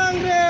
i'm sangre.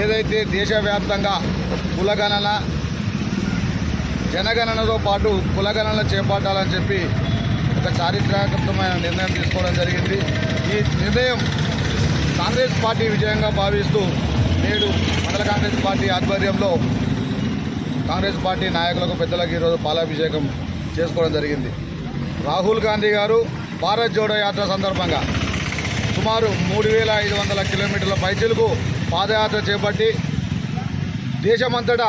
ఏదైతే దేశవ్యాప్తంగా కులగణన జనగణనతో పాటు కులగణన చేపట్టాలని చెప్పి ఒక చారిత్రాత్మకమైన నిర్ణయం తీసుకోవడం జరిగింది. ఈ నిర్ణయం కాంగ్రెస్ పార్టీ విజయంగా భావిస్తూ నేడు మండల కాంగ్రెస్ పార్టీ ఆధ్వర్యంలో కాంగ్రెస్ పార్టీ నాయకులకు పెద్దలకు ఈరోజు పాలాభిషేకం చేసుకోవడం జరిగింది. రాహుల్ గాంధీ గారు భారత్ జోడో యాత్ర సందర్భంగా సుమారు మూడు వేల ఐదు వందల కిలోమీటర్ల పైచిలకు పాదయాత్ర చేపట్టి దేశమంతటా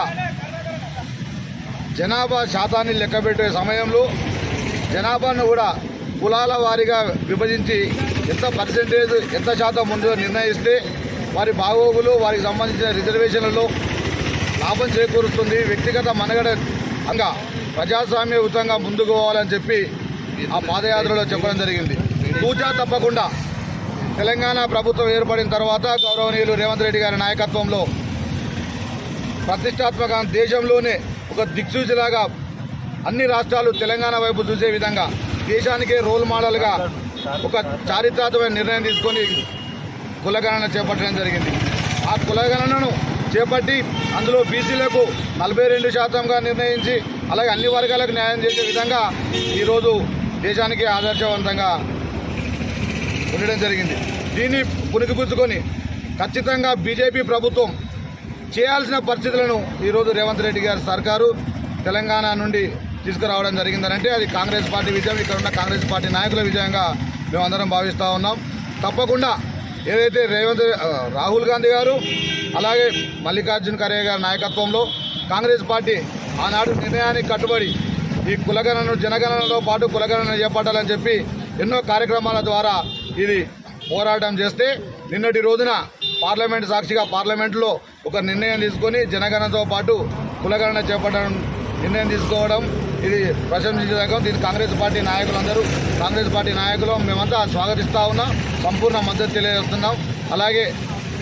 జనాభా శాతాన్ని లెక్కబెట్టే సమయంలో జనాభాను కూడా కులాల వారీగా విభజించి ఎంత పర్సెంటేజ్ ఎంత శాతం ఉందో నిర్ణయిస్తే వారి బాగోగులు వారికి సంబంధించిన రిజర్వేషన్లలో లాభం చేకూరుస్తుంది. వ్యక్తిగత మనగడ అంగా ప్రజాస్వామ్యయుతంగా ముందుకు పోవాలని చెప్పి ఆ పాదయాత్రలో చెప్పడం జరిగింది. పూజా తప్పకుండా తెలంగాణ ప్రభుత్వం ఏర్పడిన తర్వాత గౌరవనీయులు రేవంత్ రెడ్డి గారి నాయకత్వంలో ప్రతిష్టాత్మక దేశంలోనే ఒక దిక్సూచిలాగా అన్ని రాష్ట్రాలు తెలంగాణ వైపు చూసే విధంగా దేశానికే రోల్ మోడల్గా ఒక చారిత్రాత్మక నిర్ణయం తీసుకొని కులగణన చేపట్టడం జరిగింది. ఆ కులగణనను చేపట్టి అందులో బీసీలకు నలభై రెండు శాతంగా నిర్ణయించి అలాగే అన్ని వర్గాలకు న్యాయం చేసే విధంగా ఈరోజు దేశానికి ఆదర్శవంతంగా ఉండడం జరిగింది. దీన్ని పునికిపుచ్చుకొని ఖచ్చితంగా బీజేపీ ప్రభుత్వం చేయాల్సిన పరిస్థితులను ఈరోజు రేవంత్ రెడ్డి గారి సర్కారు తెలంగాణ నుండి తీసుకురావడం జరిగిందనంటే అది కాంగ్రెస్ పార్టీ విజయం ఇక్కడ ఉన్న కాంగ్రెస్ పార్టీ నాయకుల విజయంగా మేమందరం భావిస్తూ ఉన్నాం. తప్పకుండా ఏదైతే రేవంత్ రాహుల్ గాంధీ గారు అలాగే మల్లికార్జున్ ఖర్గే గారి నాయకత్వంలో కాంగ్రెస్ పార్టీ ఆనాడు నిర్ణయానికి కట్టుబడి ఈ కులగణను జనగణనతో పాటు కులగణన చేపట్టాలని చెప్పి ఎన్నో కార్యక్రమాల ద్వారా ఇది పోరాటం చేస్తే నిన్నటి రోజున పార్లమెంట్ సాక్షిగా పార్లమెంట్లో ఒక నిర్ణయం తీసుకొని జనగణనతో పాటు కులగణన చేపట్టడం నిర్ణయం తీసుకోవడం ఇది ప్రశంసించదగ్గం. దీన్ని కాంగ్రెస్ పార్టీ నాయకులందరూ కాంగ్రెస్ పార్టీ నాయకులు మేమంతా స్వాగతిస్తూ ఉన్నాం. సంపూర్ణ మద్దతు తెలియజేస్తున్నాం. అలాగే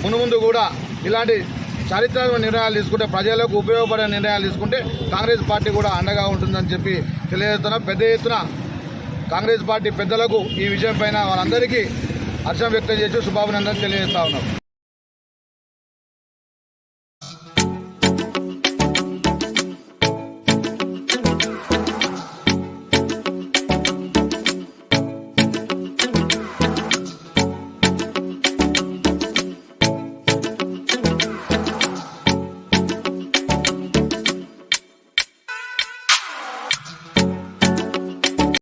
మునుముందు కూడా ఇలాంటి చారిత్రాత్మక నిర్ణయాలు తీసుకుంటే ప్రజలకు ఉపయోగపడే నిర్ణయాలు తీసుకుంటే కాంగ్రెస్ పార్టీ కూడా అండగా ఉంటుందని చెప్పి తెలియజేస్తున్నాం. పెద్ద ఎత్తున కాంగ్రెస్ పార్టీ పెద్దలకు ఈ విజయం పైన వాళ్ళందరికీ హర్షం వ్యక్తం చేసి శుభాభినందనలు తెలియజేస్తా ఉన్నాం.